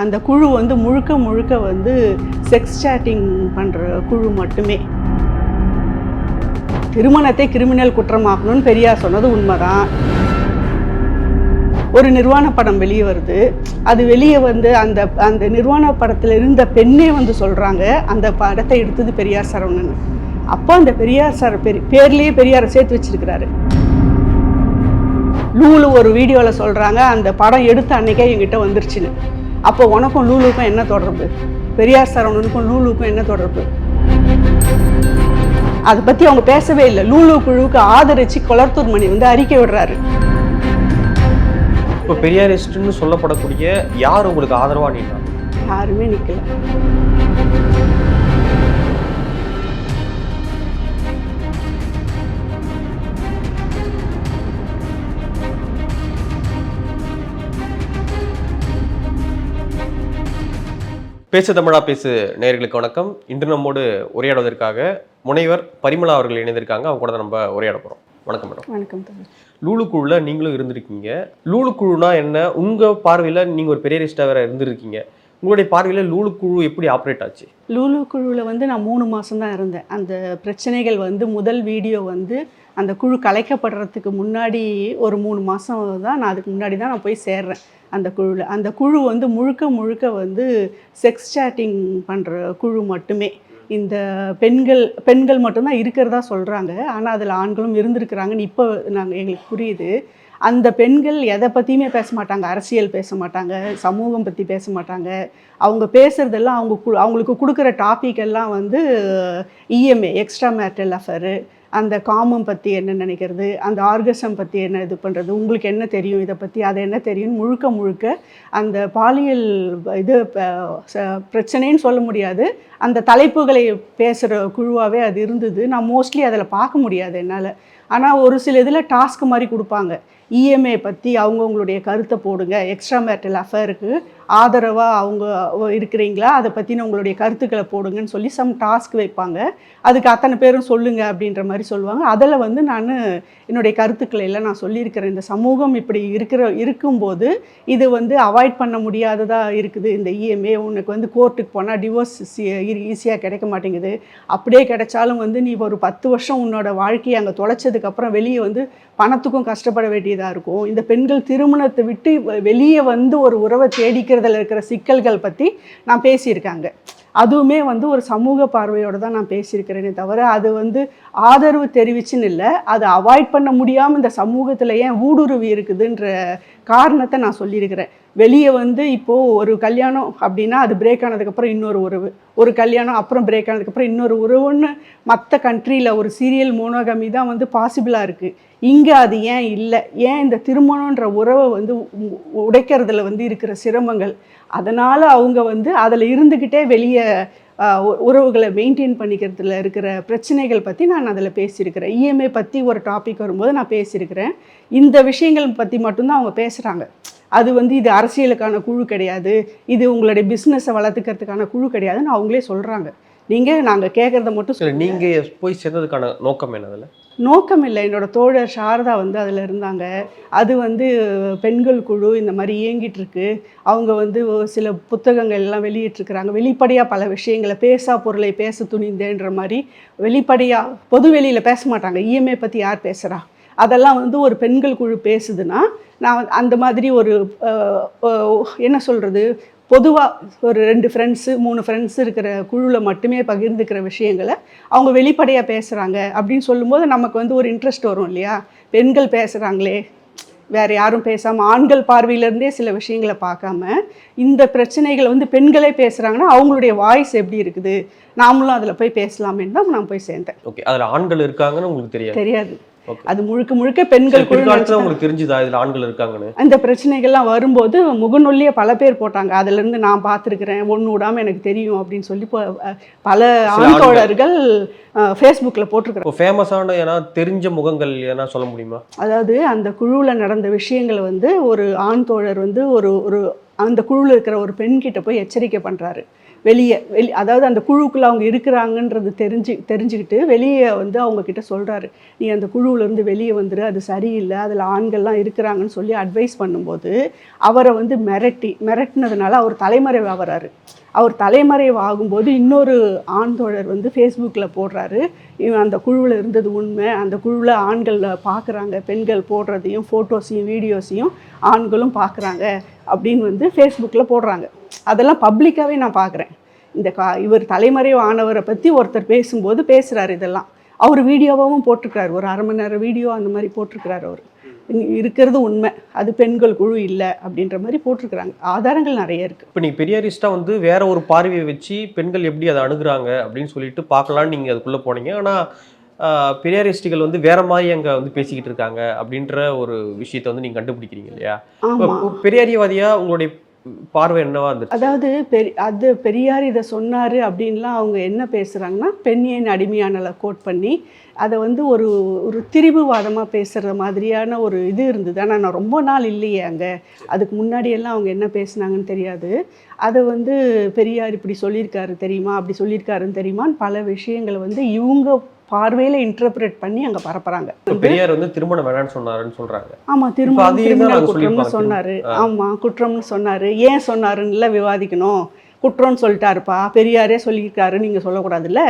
அந்த குழு வந்து முழுக்க முழுக்க வந்து செக்ஸ் சேட்டிங் பண்ணுற குழு மட்டுமே. திருமணத்தை கிரிமினல் குற்றமாக்கணும்னு பெரியார் சொன்னது உண்மைதான். ஒரு நிர்வாண படம் வெளியே வருது. அது வெளியே வந்து அந்த அந்த நிர்வாண படத்தில் இருந்த பெண்ணே வந்து சொல்கிறாங்க அந்த படத்தை எடுத்தது பெரியார் சரவணன் அப்போ அந்த பெரியார் சார் பெரி பேர்லேயே பெரியாரை சேர்த்து வச்சிருக்கிறாரு. லூலு ஒரு வீடியோவில் சொல்கிறாங்க அந்த படம் எடுத்த அன்னைக்கே என்கிட்ட வந்துருச்சுன்னு. அப்போ உனக்கும் லூலுக்கும் என்ன தொடர்பு? பெரியார் சரவணனுக்கும் லூலுக்கும் என்ன தொடர்பு? அதை பற்றி அவங்க பேசவே இல்லை. லூலு குழுவுக்கு ஆதரிச்சு கொளர்த்தூர் மணி வந்து அறிக்கை விடுறாரு. இப்போ பெரியாரிஸ்ட்னு சொல்லப்படக்கூடிய யார் உங்களுக்கு ஆதரவா நின்றாங்க யாருமே நிற்கல பேசு தமிழா பேசு நேயர்களுக்கு வணக்கம். இன்று நம்மோடு உரையாடுவதற்காக முனைவர் பரிமளா அவர்கள் இணைந்திருக்காங்க. அவங்க கூட தான் நம்ம உரையாட போறோம். வணக்கம் மேடம். வணக்கம் லூலு குழுல நீங்களும் இருந்திருக்கீங்க. லூலு குழுனா என்ன? உங்க பார்வையில நீங்க ஒரு பெரியாரிஸ்டா வேற இருந்திருக்கீங்க. உங்களுடைய பார்வையில லூலு குழு எப்படி ஆப்ரேட் ஆச்சு? லூலு குழுவில் வந்து நான் மூணு மாதம்தான் இருந்தேன். அந்த பிரச்சனைகள் வந்து முதல் வீடியோ வந்து அந்த குழு கலைக்கப்படுறதுக்கு முன்னாடி ஒரு மூணு மாதம் தான் நான் அதுக்கு முன்னாடி தான் நான் போய் சேர்றேன் அந்த குழுவில் அந்த குழு வந்து முழுக்க முழுக்க வந்து செக்ஸ் சேட்டிங் பண்ணுற குழு மட்டுமே. இந்த பெண்கள் பெண்கள் மட்டும்தான் இருக்கிறதா சொல்கிறாங்க ஆனால் அதில் ஆண்களும் இருந்திருக்கிறாங்கன்னு இப்போ நாங்கள் எங்களுக்கு புரியுது. அந்த பெண்கள் எதை பற்றியுமே பேச மாட்டாங்க. அரசியல் பேச மாட்டாங்க. சமூகம் பற்றி பேச மாட்டாங்க. அவங்க பேசுகிறதெல்லாம் அவங்க கு- அவங்களுக்கு கொடுக்குற டாபிக் எல்லாம் வந்து இஎம்ஏ எக்ஸ்ட்ரா மேரிட்டல் அஃபரு அந்த காமம் பற்றி என்ன நினைக்கிறது? அந்த ஆர்கசம் பற்றி என்ன இது பண்ணுறது உங்களுக்கு என்ன தெரியும் இதை பற்றி அது என்ன தெரியும் முழுக்க முழுக்க அந்த பாலியல் இது பிரச்சனைன்னு சொல்ல முடியாது. அந்த தலைப்புகளை பேசுகிற குழுவாகவே அது இருந்தது. நான் மோஸ்ட்லி அதில் பார்க்க முடியாது என்னால். ஆனால் ஒரு சில இதில் டாஸ்க் மாதிரி கொடுப்பாங்க. இஎம்ஐ பற்றி அவங்கவுங்களுடைய கருத்தை போடுங்க. எக்ஸ்ட்ரா மேரிட்டல் அஃபேருக்கு ஆதரவாக அவங்க இருக்கிறீங்களா? அதை பற்றின உங்களுடைய கருத்துக்களை போடுங்கன்னு சொல்லி சம் டாஸ்க் வைப்பாங்க. அதுக்கு அத்தனை பேரும் சொல்லுங்கள் அப்படின்ற மாதிரி சொல்லுவாங்க. அதில் வந்து நான் என்னுடைய கருத்துக்களை எல்லாம் நான் சொல்லியிருக்கிறேன். இந்த சமூகம் இப்படி இருக்கிற இருக்கும்போது இது வந்து அவாய்ட் பண்ண முடியாததாக இருக்குது. இந்த இஎம்ஏ உனக்கு வந்து கோர்ட்டுக்கு போனால் டிவோர்ஸ் ஈஸியாக கிடைக்க மாட்டேங்குது. அப்படியே கிடைச்சாலும் வந்து நீ ஒரு பத்து வருஷம் உன்னோட வாழ்க்கையை அங்கே தொலைச்சதுக்கப்புறம் வெளியே வந்து பணத்துக்கும் கஷ்டப்பட வேண்டியதாக இருக்கும். இந்த பெண்கள் திருமணத்தை விட்டு வெளியே வந்து ஒரு உறவை தேடிக்கிறதுல இருக்கிற சிக்கல்கள் பற்றி நான் பேசியிருக்காங்க. அதுவுமே வந்து ஒரு சமூக பார்வையோடு தான் நான் பேசியிருக்கிறேனே தவிர அது வந்து ஆதரவு தெரிவிச்சுன்னு இல்லை. அதை அவாய்ட் பண்ண முடியாமல் இந்த சமூகத்தில் ஏன் ஊடுருவி இருக்குதுன்ற காரணத்தை நான் சொல்லியிருக்கிறேன். வெளியே வந்து இப்போது ஒரு கல்யாணம் அப்படின்னா அது பிரேக் ஆனதுக்கப்புறம் இன்னொரு உறவு. ஒரு கல்யாணம் அப்புறம் பிரேக் ஆனதுக்கப்புறம் இன்னொரு உறவுன்னு மற்ற கண்ட்ரியில் ஒரு சீரியல் மோனோகமி தான் வந்து பாசிபிளாக இருக்குது இங்கே அது ஏன் இல்லை? ஏன் இந்த திருமணன்ற உறவை வந்து உடைக்கிறதுல வந்து இருக்கிற சிரமங்கள்? அதனால் அவங்க வந்து அதில் இருந்துக்கிட்டே வெளியே உறவுகளை மெயின்டைன் பண்ணிக்கிறதுல இருக்கிற பிரச்சனைகள் பற்றி நான் அதில் பேசியிருக்கிறேன். இஎம்ஐ பற்றி ஒரு டாபிக் வரும்போது நான் பேசியிருக்கிறேன். இந்த விஷயங்கள் பற்றி மட்டும்தான் அவங்க பேசுகிறாங்க அது வந்து இது அரசியலுக்கான குழு கிடையாது. இது உங்களுடைய பிஸ்னஸை வளர்த்துக்கிறதுக்கான குழு கிடையாதுன்னு அவங்களே சொல்கிறாங்க நீங்கள் நாங்கள் கேட்குறத மட்டும் சரி நீங்க போய் சேர்ந்ததுக்கான நோக்கம் என்ன அதுல நோக்கம் இல்லை என்னோட தோழர் சாரதா வந்து அதில் இருந்தாங்க. அது வந்து பெண்கள் குழு இந்த மாதிரி இயங்கிட்டுருக்கு. அவங்க வந்து சில புத்தகங்கள் எல்லாம் வெளியிட்டிருக்கிறாங்க. வெளிப்படையாக பல விஷயங்களை பேசா பொருளை பேச துணிந்தேன்ற மாதிரி வெளிப்படையாக பொது வெளியில் பேச மாட்டாங்க. இஎம்ஐ பற்றி யார் பேசுகிறா அதெல்லாம் வந்து ஒரு பெண்கள் குழு பேசுதுன்னா நான் அந்த மாதிரி ஒரு என்ன சொல்கிறது பொதுவாக ஒரு ரெண்டு ஃப்ரெண்ட்ஸு மூணு ஃப்ரெண்ட்ஸ் இருக்கிற குழுவில் மட்டுமே பகிர்ந்துக்கிற விஷயங்களை அவங்க வெளிப்படையாக பேசுகிறாங்க அப்படின்னு சொல்லும்போது நமக்கு வந்து ஒரு இன்ட்ரெஸ்ட் வரும் இல்லையா? பெண்கள் பேசுகிறாங்களே வேறு யாரும் பேசாமல் ஆண்கள் பார்வையிலேருந்தே சில விஷயங்களை பார்க்காம இந்த பிரச்சனைகளை வந்து பெண்களே பேசுகிறாங்கன்னா அவங்களுடைய வாய்ஸ் எப்படி இருக்குது? நாமளும் அதில் போய் பேசலாமேன்னு தான் நான் போய் சேர்ந்தேன். ஓகே அதுல ஆண்கள் இருக்காங்கன்னு உங்களுக்கு தெரியாது? தெரியாது. அது முழுக்க முழுக்க பெண்கள் குழு பிற்காலத்துல நினைச்சு உங்களுக்கு தெரிஞ்சுதா இதுல ஆண்கள் இருக்காங்கன்னு? அந்த பிரச்சனைகள்லாம் வரும்போது முகநூல்லையே பல பேர் போட்டாங்க. அதுலேருந்து நான் பார்த்துருக்குறேன். ஒன்று விடாமல் எனக்கு தெரியும் அப்படின்னு சொல்லி பல ஆண். தோழர்கள் ஃபேஸ்புக்கில் போட்டிருக்கிறாங்க. இப்போ ஃபேமஸான ஏன்னா தெரிஞ்ச முகங்கள் ஏன்னா சொல்ல முடியுமா? அதாவது அந்த குழுவில் நடந்த விஷயங்களை வந்து ஒரு ஆண் தோழர் வந்து ஒரு ஒரு அந்த குழுவில் இருக்கிற ஒரு பெண்கிட்ட போய் எச்சரிக்கை பண்ணுறாரு வெளியே வெளி அதாவது அந்த குழுக்குள்ள அவங்க இருக்கிறாங்கன்றது தெரிஞ்சு தெரிஞ்சுக்கிட்டு வெளியே வந்து அவங்க சொல்கிறாரு நீ அந்த குழுவிலேருந்து வெளியே வந்துரு அது சரியில்லை அதில் ஆண்கள்லாம் இருக்கிறாங்கன்னு சொல்லி அட்வைஸ் பண்ணும்போது அவரை வந்து மிரட்டி மிரட்டினதுனால அவர் தலைமறைவு ஆகிறாரு அவர் தலைமறைவு ஆகும்போது இன்னொரு ஆண் தோழர் வந்து ஃபேஸ்புக்கில் போடுறாரு. இவன் அந்த குழுவில் இருந்தது உண்மை. அந்த குழுவில் ஆண்கள் பார்க்குறாங்க பெண்கள் போடுறதையும் ஃபோட்டோஸையும் வீடியோஸையும் ஆண்களும் பார்க்குறாங்க அப்படின்னு வந்து ஃபேஸ்புக்கில் போடுறாங்க. அதெல்லாம் பப்ளிக்காகவே நான் பார்க்குறேன் இந்த கா இவர் தலைமறைவு ஆனவரை பற்றி ஒருத்தர் பேசும்போது பேசுகிறாரு இதெல்லாம். அவர் வீடியோவாகவும் போட்டிருக்காரு ஒரு அரை மணி நேரம் வீடியோ அந்த மாதிரி போட்டிருக்கிறாரு அவர். இருக்கிறது உண்மை. அது பெண்கள் குழு இல்லை அப்படின்ற மாதிரி போட்டிருக்கிறாங்க. ஆதாரங்கள் நிறைய இருக்குது இப்போ நீங்கள் பெரியாரிஸ்டா வந்து வேற ஒரு பார்வையை வச்சு பெண்கள் எப்படி அதை அணுகுறாங்க அப்படின்னு சொல்லிட்டு பார்க்கலான்னு நீங்கள் அதுக்குள்ளே போனீங்க. ஆனால் பெரியாரிஸ்டுகள் வந்து வேற மாதிரி அங்கே வந்து பேசிக்கிட்டு இருக்காங்க அப்படின்ற ஒரு விஷயத்தை வந்து நீங்கள் கண்டுபிடிக்கிறீங்க இல்லையா? இப்போ ஆமாம் பெரியாரியவாதியா உங்களுடைய பார்வை என்னவா இருந்துச்சு? அதாவது பெரி அது பெரியார் இதை சொன்னார் அப்படின்லாம் அவங்க என்ன பேசுகிறாங்கன்னா பெண்ணியன் அடிமையானலை கோட் பண்ணி அதை வந்து ஒரு ஒரு திரிபுவாதமாக பேசுகிற மாதிரியான ஒரு இது இருந்தது. ஆனால் நான் ரொம்ப நாள் இல்லையே அங்கே. அதுக்கு முன்னாடியெல்லாம் அவங்க என்ன பேசுனாங்கன்னு தெரியாது. அதை வந்து பெரியார் இப்படி சொல்லியிருக்காரு தெரியுமா? அப்படி சொல்லியிருக்காருன்னு தெரியுமான்னு பல விஷயங்களை வந்து இவங்க பார்வையில் இன்டர்பிரேட் பண்ணி அங்கே பரப்புகிறாங்க இப்போ பெரியார் வந்து திருமணம் வேணாம்னு சொன்னாருன்னு சொல்றாங்க. ஆமா இப்ப திரும்ப அதையே தான் கிரிமினல் நாங்க குற்றம்னு. சொன்னாரு. ஆ. ஆமா குற்றம்னு சொன்னாரு. ஏன் சொன்னாருன்னுல விவாதிக்கணும். குற்றம்னு சொல்லிட்டாருப்பா. பெரியாரே சொல்லியிருக்காரு நீங்க சொல்லக்கூடாதுல்ல.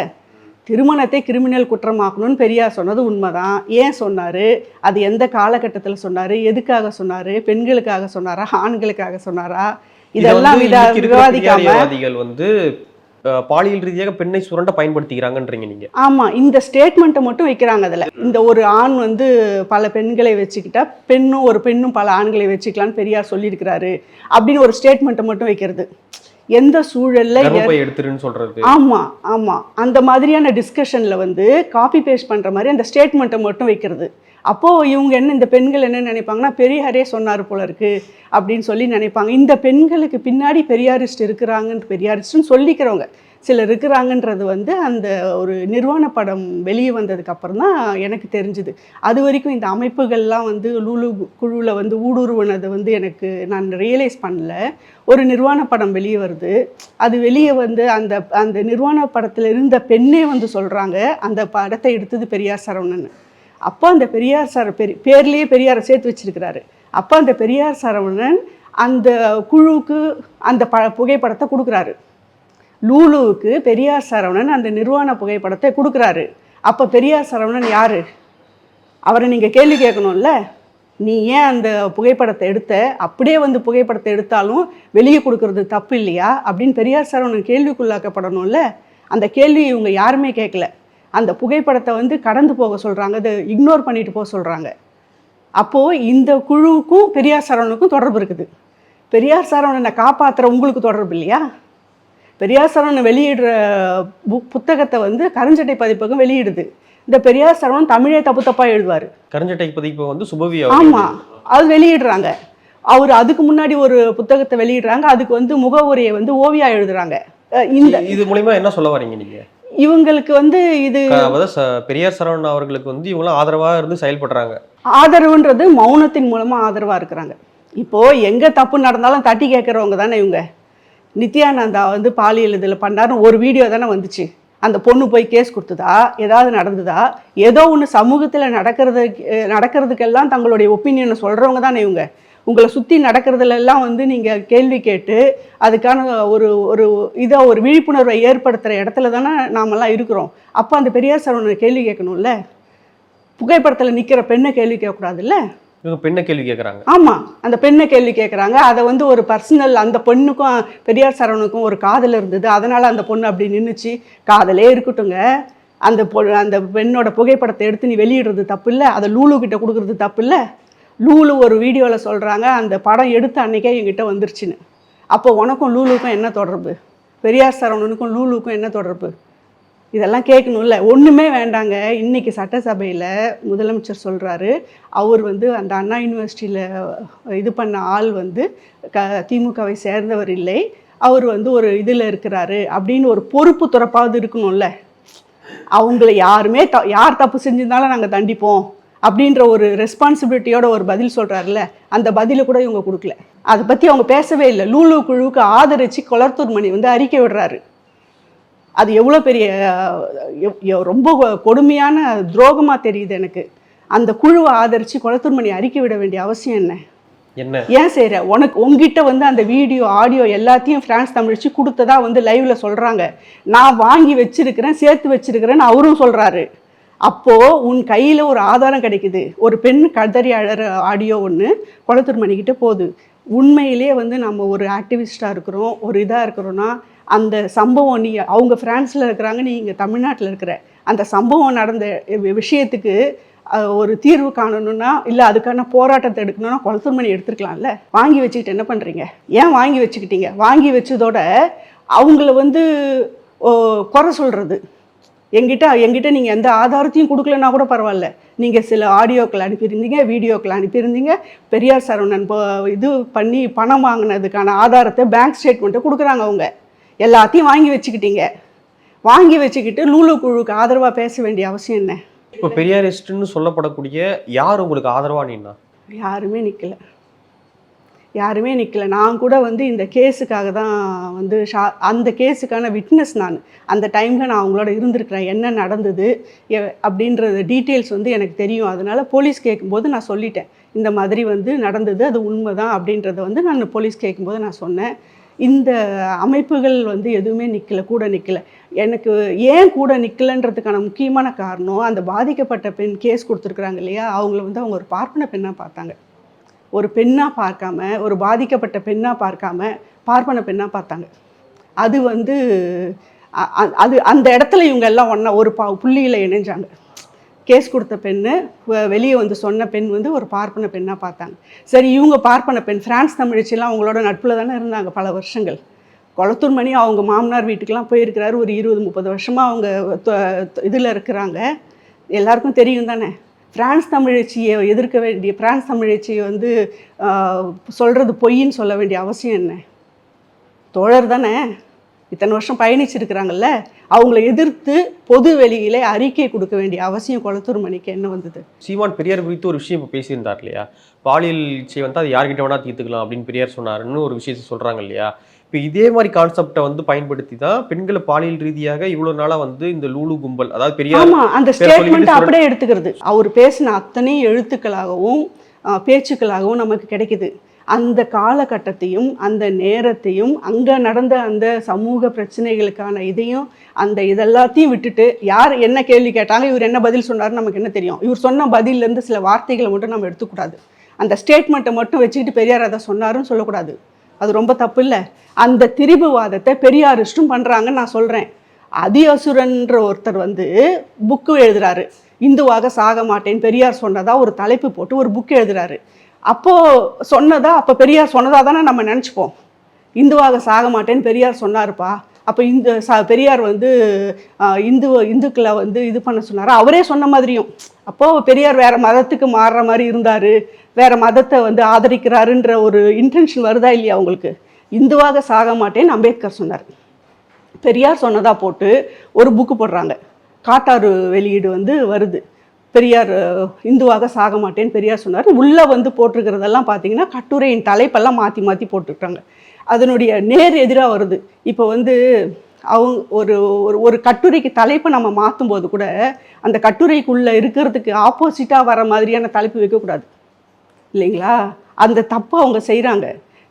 திருமணத்தை கிரிமினல் குற்றமாக்கணும்னு பெரியார் சொன்னது உண்மைதான். ஏன் சொன்னாரு? அது எந்த காலகட்டத்தில் சொன்னாரு? எதுக்காக சொன்னாரு? பெண்களுக்காக சொன்னாரா? ஆண்களுக்காக சொன்னாரா? இதை இதெல்லாம் விவாதிக்காம வந்து பாலியல் ரீதியாக பெண்ணை சுரண்ட பயன்படுத்திக்கிறாங்கன்றீங்க நீங்க. ஆமா இந்த ஸ்டேட்மெண்ட்டை மட்டும் வைக்கிறாங்க அதுல. இந்த ஒரு ஆண் வந்து பல பெண்களை வச்சுக்கிட்டா பெண்ணும் ஒரு பெண்ணும் பல ஆண்களை வச்சுக்கலாம்னு பெரியார் சொல்லியிருக்கிறாரு அப்படின்னு ஒரு ஸ்டேட்மெண்ட்டை மட்டும் வைக்கிறது. எந்த சூழல்ல எடுத்துருன்னு சொல்றது. ஆமா ஆமா. அந்த மாதிரியான டிஸ்கஷன்ல வந்து காப்பி பேஸ்ட் பண்ற மாதிரி அந்த ஸ்டேட்மெண்ட்டை மட்டும் வைக்கிறது. அப்போ இவங்க என்ன இந்த பெண்கள் என்ன நினைப்பாங்கன்னா பெரியாரே சொன்னார் போல இருக்கு அப்படின்னு சொல்லி நினைப்பாங்க. இந்த பெண்களுக்கு பின்னாடி பெரியாரிஸ்ட் இருக்கிறாங்கன்னு பெரியாரிஸ்ட்னு சொல்லிக்கிறவங்க. சிலர் இருக்கிறாங்கன்றது வந்து அந்த ஒரு நிர்வாண படம் வெளியே வந்ததுக்கு அப்புறம் தான் எனக்கு தெரிஞ்சுது. அது வரைக்கும் இந்த அமைப்புகள்லாம் வந்து லூலு குழுவில் வந்து ஊடுருவனதை வந்து எனக்கு நான் ரியலைஸ் பண்ணல. ஒரு நிர்வாண படம் வெளியே வருது. அது வெளியே வந்து அந்த அந்த நிர்வாண படத்தில் இருந்த பெண்ணே வந்து சொல்கிறாங்க அந்த படத்தை எடுத்தது பெரியார் சரவணன் அப்போ அந்த பெரியார் சர பெரி பேர்லேயே பெரியாரை சேர்த்து வச்சிருக்கிறாரு. அப்போ அந்த பெரியார் சரவணன் அந்த குழுவுக்கு அந்த ப புகைப்படத்தை கொடுக்குறாரு. லூலுவுக்கு பெரியார் சரவணன் அந்த நிர்வாண புகைப்படத்தை கொடுக்குறாரு. அப்போ பெரியார் சரவணன் யார்? அவரை நீங்கள் கேள்வி கேட்கணும்ல? நீ ஏன் அந்த புகைப்படத்தை எடுத்த? அப்படியே வந்து புகைப்படத்தை எடுத்தாலும் வெளியே கொடுக்கறது தப்பு இல்லையா? அப்படின்னு பெரியார் சரவணன் கேள்விக்குள்ளாக்கப்படணும்ல? அந்த கேள்வி இவங்க யாருமே கேட்கல. அந்த புகைப்படத்தை வந்து கடந்து போக சொல்கிறாங்க அதை இக்னோர் பண்ணிட்டு போக சொல்கிறாங்க அப்போது இந்த குழுவுக்கும் பெரியார் சரவணனுக்கும் தொடர்பு இருக்குது. பெரியார் சரவணனை காப்பாற்றுற உங்களுக்கு தொடர்பு இல்லையா? பெரியார் சரவணன் வெளியிடுற புக் புத்தகத்தை வந்து கருஞ்சட்டை பதிப்பகம் வெளியிடுது. இந்த பெரியார் சரவணன் தமிழே தப்பு தப்பாக எழுதுவார். கருஞ்சட்டை பதிப்பு வந்து சுபவி ஆமா அது வெளியிடுறாங்க. அவர் அதுக்கு முன்னாடி ஒரு புத்தகத்தை வெளியிடுறாங்க. அதுக்கு வந்து முகவுரையை வந்து ஓவியா எழுதுறாங்க. இந்த இது மூலியமா என்ன சொல்ல வரீங்க நீங்க? இவங்களுக்கு வந்து இது பெரியார் சரவணன் அவர்களுக்கு வந்து இவங்களாம் ஆதரவா இருந்து செயல்படுறாங்க. ஆதரவுன்றது மௌனத்தின் மூலமா ஆதரவா இருக்கிறாங்க. இப்போ எங்க தப்பு நடந்தாலும் தட்டி கேட்குறவங்க தானே இவங்க. நித்யானந்தா வந்து பாலியல் இதில் பண்ணாருன்னு ஒரு வீடியோ தானே வந்துச்சு. அந்த பொண்ணு போய் கேஸ் கொடுத்ததா? ஏதாவது நடந்ததா? ஏதோ ஒன்று சமூகத்தில் நடக்கிறது நடக்கிறதுக்கெல்லாம் தங்களுடைய ஒப்பீனியனை சொல்கிறவங்க தானே இவங்க. உங்களை சுற்றி நடக்கிறதுல எல்லாம் வந்து நீங்கள் கேள்வி கேட்டு அதுக்கான ஒரு ஒரு இதை ஒரு விழிப்புணர்வை ஏற்படுத்துகிற இடத்துல தானே நாமெல்லாம் இருக்கிறோம். அப்போ அந்த பெரியார் சரவணனை கேள்வி கேட்கணும்ல? புகைப்படத்தில் நிற்கிற பெண்ணை கேள்வி கேட்கக்கூடாதுல்ல? இவங்க பெண்ணை கேள்வி கேட்குறாங்க ஆமாம் அந்த பெண்ணை கேள்வி கேட்குறாங்க அதை வந்து ஒரு பர்சனல் அந்த பொண்ணுக்கும் பெரியார் சரவணுக்கும் ஒரு காதல் இருந்தது. அதனால் அந்த பொண்ணு அப்படி நின்றுச்சு காதலே இருக்கட்டுங்க அந்த பொ அந்த பெண்ணோட புகைப்படத்தை எடுத்து நீ வெளியிடுறது தப்பு இல்லை அதை லூலு கிட்ட கொடுக்குறது தப்பு இல்லை லூலு ஒரு வீடியோவில் சொல்கிறாங்க அந்த படம் எடுத்த அன்னைக்கே என்கிட்ட வந்துருச்சுன்னு. அப்போ உனக்கும் லூலுக்கும் என்ன தொடர்பு? பெரியார் சரவணனுக்கும் லூலுக்கும் என்ன தொடர்பு? இதெல்லாம் கேட்கணும்ல. ஒன்றுமே வேண்டாங்க. இன்றைக்கி சட்டசபையில் முதலமைச்சர் சொல்கிறாரு அவர் வந்து அந்த அண்ணா யூனிவர்சிட்டியில் இது பண்ண ஆள் வந்து க திமுகவை சேர்ந்தவர் இல்லை. அவர் வந்து ஒரு இதில் இருக்கிறாரு அப்படின்னு ஒரு பொறுப்பு துறப்பாவது இருக்கணும்ல. அவங்கள யாருமே த யார் தப்பு செஞ்சிருந்தாலும் நாங்கள் தண்டிப்போம் அப்படின்ற ஒரு ரெஸ்பான்சிபிலிட்டியோட ஒரு பதில் சொல்கிறாருல்ல அந்த பதிலை கூட இவங்க கொடுக்கல. அதை பற்றி அவங்க பேசவே இல்லை. லூலு குழுவுக்கு ஆதரித்து கொளத்தூர் மணி வந்து அறிக்கை விடுறாரு. அது எவ்வளோ பெரிய ரொம்ப கொடுமையான துரோகமாக தெரியுது எனக்கு. அந்த குழுவை ஆதரித்து கொளத்தூர் மணி அறிக்கை விட வேண்டிய அவசியம் என்ன? என்ன? ஏன் செய்கிற உனக்கு உங்ககிட்ட வந்து அந்த வீடியோ ஆடியோ எல்லாத்தையும் ஃப்ரான்ஸ் தமிழ்ச்சி கொடுத்ததா வந்து லைவ்ல சொல்றாங்க. நான் வாங்கி வச்சிருக்கிறேன் சேர்த்து வச்சிருக்கிறேன்னு அவரும் சொல்றாரு. அப்போ உன் கையில ஒரு ஆதாரம் கிடைக்குது. ஒரு பெண் கதறி அழற ஆடியோ ஒன்று குளத்தூர் மணிக்கிட்ட போகுது. உண்மையிலேயே வந்து நம்ம ஒரு ஆக்டிவிஸ்டாக இருக்கிறோம் ஒரு இதாக இருக்கிறோன்னா அந்த சம்பவம் நீ அவங்க ஃப்ரான்ஸில் இருக்கிறாங்க நீ இங்கே தமிழ்நாட்டில் இருக்கிற. அந்த சம்பவம் நடந்த விஷயத்துக்கு ஒரு தீர்வு காணணும்னா இல்லை அதுக்கான போராட்டத்தை எடுக்கணும்னா குளத்தூர் மணி எடுத்துருக்கலாம்ல? வாங்கி வச்சுக்கிட்டு என்ன பண்ணுறீங்க ஏன் வாங்கி வச்சுக்கிட்டீங்க? வாங்கி வச்சதோட அவங்கள வந்து ஓ, குறை சொல்கிறது எங்கிட்ட எங்கிட்ட நீங்கள் எந்த ஆதாரத்தையும் கொடுக்கலன்னா கூட பரவாயில்ல. நீங்கள் சில ஆடியோக்கள் அனுப்பியிருந்தீங்க வீடியோக்கள் அனுப்பியிருந்தீங்க. பெரியார் சரவணன் இப்போ இது பண்ணி பணம் வாங்கினதுக்கான ஆதாரத்தை பேங்க் ஸ்டேட்மெண்ட்டை கொடுக்குறாங்க அவங்க. எல்லாத்தையும் வாங்கி வச்சுக்கிட்டீங்க. வாங்கி வச்சுக்கிட்டு லூலு குழுவுக்கு ஆதரவாக பேச வேண்டிய அவசியம் என்ன? இப்போ பெரியாரிஸ்ட்னு சொல்லப்படக்கூடிய யார் உங்களுக்கு ஆதரவா நின்னா யாருமே நிற்கல யாருமே நிற்கல நான் கூட வந்து இந்த கேஸுக்காக தான் வந்து ஷா அந்த கேஸுக்கான விட்னஸ் நான் அந்த டைமில் நான் அவங்களோட இருந்திருக்கிறேன். என்ன நடந்தது அப்படின்றது டீட்டெயில்ஸ் வந்து எனக்கு தெரியும். அதனால் போலீஸ் கேட்கும்போது நான் சொல்லிட்டேன். இந்த மாதிரி வந்து நடந்தது அது உண்மை தான் அப்படின்றத வந்து நான் போலீஸ் கேட்கும்போது நான் சொன்னேன். இந்த அமைப்புகள் வந்து எதுவுமே நிற்கல கூட நிற்கல எனக்கு ஏன் கூட நிற்கலன்றதுக்கான முக்கியமான காரணம் அந்த பாதிக்கப்பட்ட பெண் கேஸ் கொடுத்துருக்குறாங்க இல்லையா? அவங்கள வந்து அவங்க ஒரு பார்ப்பன பெண்ணாக பார்த்தாங்க. ஒரு பெண்ணாக பார்க்காம ஒரு பாதிக்கப்பட்ட பெண்ணாக பார்க்காம பார்ப்பன பெண்ணாக பார்த்தாங்க. அது வந்து அது அந்த இடத்துல இவங்க எல்லாம் ஒன்றா ஒரு பா புள்ளியில் இணைஞ்சாங்க. கேஸ் கொடுத்த பெண்ணு வெளியே வந்து சொன்ன பெண் வந்து ஒரு பார்ப்பன பெண்ணாக பார்த்தாங்க. சரி இவங்க பார்ப்பன பெண் பிரான்ஸ் தமிழச்சிலாம் அவங்களோட நட்பில் தானே இருந்தாங்க பல வருஷங்கள். கொளத்தூர் மணி அவங்க மாமனார் வீட்டுக்கெலாம் போயிருக்கிறாரு ஒரு இருபது முப்பது வருஷமாக அவங்க இதில் இருக்கிறாங்க. எல்லாருக்கும் தெரியும் தானே. பிரான்ஸ் தமிழச்சியை எதிர்க்க வேண்டிய பிரான்ஸ் தமிழச்சியை வந்து சொல்கிறது பொய்ன்னு சொல்ல வேண்டிய அவசியம் என்ன? தோழர் தானே. இத்தனை வருஷம் பயணிச்சிருக்கிறாங்கல்ல அவங்கள எதிர்த்து பொது வெளியிலே அறிக்கை கொடுக்க வேண்டிய அவசியம் கொளத்தூர் மணிக்கு என்ன வந்தது? சீமான் பெரியார் குறித்து ஒரு விஷயம் இப்போ பேசியிருந்தார் இல்லையா? பாலியல் இச்சை வந்து அது யார்கிட்ட வேணா தீர்த்துக்கலாம் அப்படின்னு பெரியார் சொன்னாருன்னு ஒரு விஷயத்தை சொல்றாங்க இல்லையா? இப்போ இதே மாதிரி கான்செப்டை வந்து பயன்படுத்தி தான் பெண்களை பாலியல் ரீதியாக இவ்வளவு நாளா வந்து இந்த லூலு கும்பல் அதாவது பெரியார் அந்த ஸ்டேட்மெண்ட் அப்படியே எடுத்துக்கிறது. அவர் பேசின அத்தனை எழுத்துக்களாகவும் பேச்சுக்களாகவும் நமக்கு கிடைக்குது. அந்த காலகட்டத்தையும் அந்த நேரத்தையும் அங்கே நடந்த அந்த சமூக பிரச்சனைகளுக்கான இதையும் அந்த இதெல்லாத்தையும் விட்டுட்டு யார் என்ன கேள்வி கேட்டாங்க இவர் என்ன பதில் சொன்னார்னு நமக்கு என்ன தெரியும்? இவர் சொன்ன பதிலேருந்து சில வார்த்தைகளை மட்டும் நம்ம எடுத்துக்கூடாது. அந்த ஸ்டேட்மெண்ட்டை மட்டும் வச்சுக்கிட்டு பெரியார் அதை சொன்னாருன்னு சொல்லக்கூடாது. அது ரொம்ப தப்பு இல்லை அந்த திரிபுவாதத்தை பெரியாரிஸ்டும் பண்ணுறாங்கன்னு நான் சொல்கிறேன் அதியசுரன்ற ஒருத்தர் வந்து புக்கு எழுதுறாரு. இந்துவாக சாக மாட்டேன் பெரியார் சொன்னதாக ஒரு தலைப்பு போட்டு ஒரு புக் எழுதுறாரு. அப்போது சொன்னதா அப்போ பெரியார் சொன்னதாக தானே நம்ம நினச்சிப்போம். இந்துவாக சாக மாட்டேன்னு பெரியார் சொன்னார்ப்பா. அப்போ இந்த ச பெரியார் வந்து இந்து இந்துக்களை வந்து இது பண்ண சொன்னார்? அவரே சொன்ன மாதிரியும். அப்போது பெரியார் வேறு மதத்துக்கு மாறுற மாதிரி இருந்தார். வேறு மதத்தை வந்து ஆதரிக்கிறாருன்ற ஒரு இன்டென்ஷன் வருதா இல்லையா அவங்களுக்கு இந்துவாக சாக மாட்டேன்னு அம்பேத்கர் சொன்னார். பெரியார் சொன்னதாக போட்டு ஒரு புக்கு போடுறாங்க. காட்டாறு வெளியீடு வந்து வருது. பெரியார் இந்துவாக சாக மாட்டேன்னு பெரியார் சொன்னார். உள்ளே வந்து போட்டிருக்கிறதெல்லாம் பார்த்தீங்கன்னா கட்டுரையின் தலைப்பெல்லாம் மாற்றி மாற்றி போட்டுருக்காங்க அதனுடைய நேர் எதிராக வருது. இப்போ வந்து அவங்க ஒரு ஒரு ஒரு கட்டுரைக்கு தலைப்பை நம்ம மாற்றும் போது கூட அந்த கட்டுரைக்குள்ளே இருக்கிறதுக்கு ஆப்போசிட்டாக வர மாதிரியான தலைப்பு வைக்கக்கூடாது. இல்லைங்களா? அந்த தப்பை அவங்க செய்கிறாங்க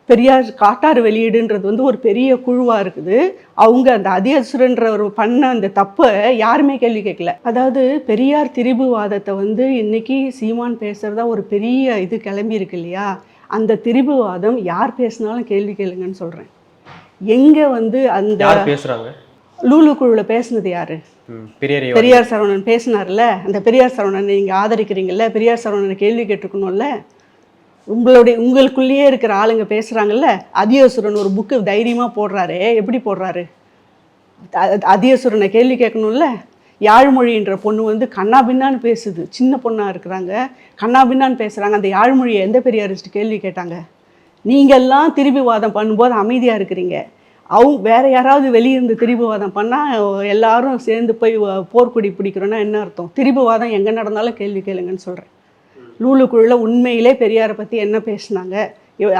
பெரியார் காட்டாறு வெளியீடுன்றது வந்து ஒரு பெரிய குழுவாக இருக்குது. அவங்க அந்த அதியசுரன்ற ஒரு பண்ண அந்த தப்பை யாருமே கேள்வி கேட்கல. அதாவது பெரியார் திரிபுவாதத்தை வந்து இன்னைக்கு சீமான் பேசுகிறதா ஒரு பெரிய இது கிளம்பி இருக்கு இல்லையா? அந்த திரிபுவாதம் யார் பேசினாலும் கேள்வி கேளுங்கன்னு சொல்கிறேன் எங்கே வந்து அந்த யார் பேசுறாங்க? லூலு குழுவில் பேசுனது யாரு? பெரியார் சரவணன் பேசினார்ல? அந்த பெரியார் சரவணனை நீங்கள் ஆதரிக்கிறீங்கல்ல? பெரியார் சரவணனை கேள்வி கேட்டிருக்கணும்ல? உங்களுடைய உங்களுக்குள்ளேயே இருக்கிற ஆளுங்க பேசுகிறாங்கல்ல அதியசுரன் ஒரு புக்கு தைரியமாக போடுறாரே. எப்படி போடுறாரு? அ- அதியசுரனை கேள்வி கேட்கணும்ல? யாழ்மொழின்ற பொண்ணு வந்து கண்ணா பின்னான்னு பேசுது. சின்ன பொண்ணாக இருக்கிறாங்க. கண்ணா பின்னான்னு பேசுகிறாங்க அந்த யாழ்மொழியை எந்த பெரியாரிஸ்ட் கேள்வி கேட்டாங்க? நீங்கள்லாம் திருப்பிவாதம் பண்ணும்போது அமைதியாக இருக்கிறீங்க. அவங்க வேறு யாராவது வெளியிருந்து திரிபுவாதம் பண்ணால் எல்லாரும் சேர்ந்து போய் போர்க்குடி பிடிக்கிறோன்னா என்ன அர்த்தம்? திரிபுவாதம் எங்கே நடந்தாலும் கேள்வி கேளுங்கன்னு சொல்கிறேன் லூலுக்குள்ள உண்மையிலே பெரியாரை பற்றி என்ன பேசினாங்க?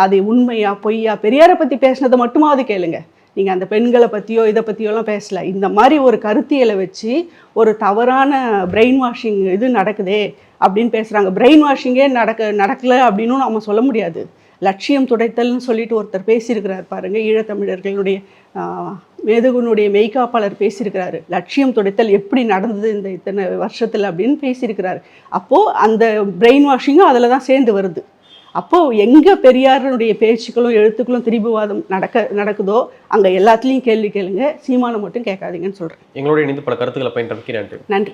அது உண்மையா பொய்யா? பெரியாரை பற்றி பேசுனதை மட்டுமாவது கேளுங்க. நீங்கள் அந்த பெண்களை பற்றியோ இதை பற்றியோலாம் பேசலை. இந்த மாதிரி ஒரு கருத்தியலை வச்சு ஒரு தவறான பிரெயின் வாஷிங் இது நடக்குதே அப்படின்னு பேசுகிறாங்க பிரெயின் வாஷிங்கே நடக்க நடக்கலை அப்படின்னும் நம்ம சொல்ல முடியாது. லட்சியம் துடைத்தல்னு சொல்லிட்டு ஒருத்தர் பேசியிருக்கிறார் பாருங்கள் ஈழத்தமிழர்களுடைய மேதகுனுடைய மெய்காப்பாளர் பேசியிருக்கிறாரு. லட்சியம் துடைத்தல் எப்படி நடந்தது இந்த இத்தனை வருஷத்தில் அப்படின்னு பேசியிருக்கிறாரு. அப்போது அந்த பிரெயின் வாஷிங்கும் அதில் தான் சேர்ந்து வருது. அப்போது எங்கே பெரியாருடைய பேச்சுக்களும் எழுத்துக்களும் திரிபுவாதம் நடக்க நடக்குதோ அங்கே எல்லாத்துலேயும் கேள்வி கேளுங்க. சீமானை மட்டும் கேட்காதீங்கன்னு சொல்கிறேன் எங்களோட இணைந்து பல கருத்துக்களை பயின்றதுக்கு நன்றி. நன்றி.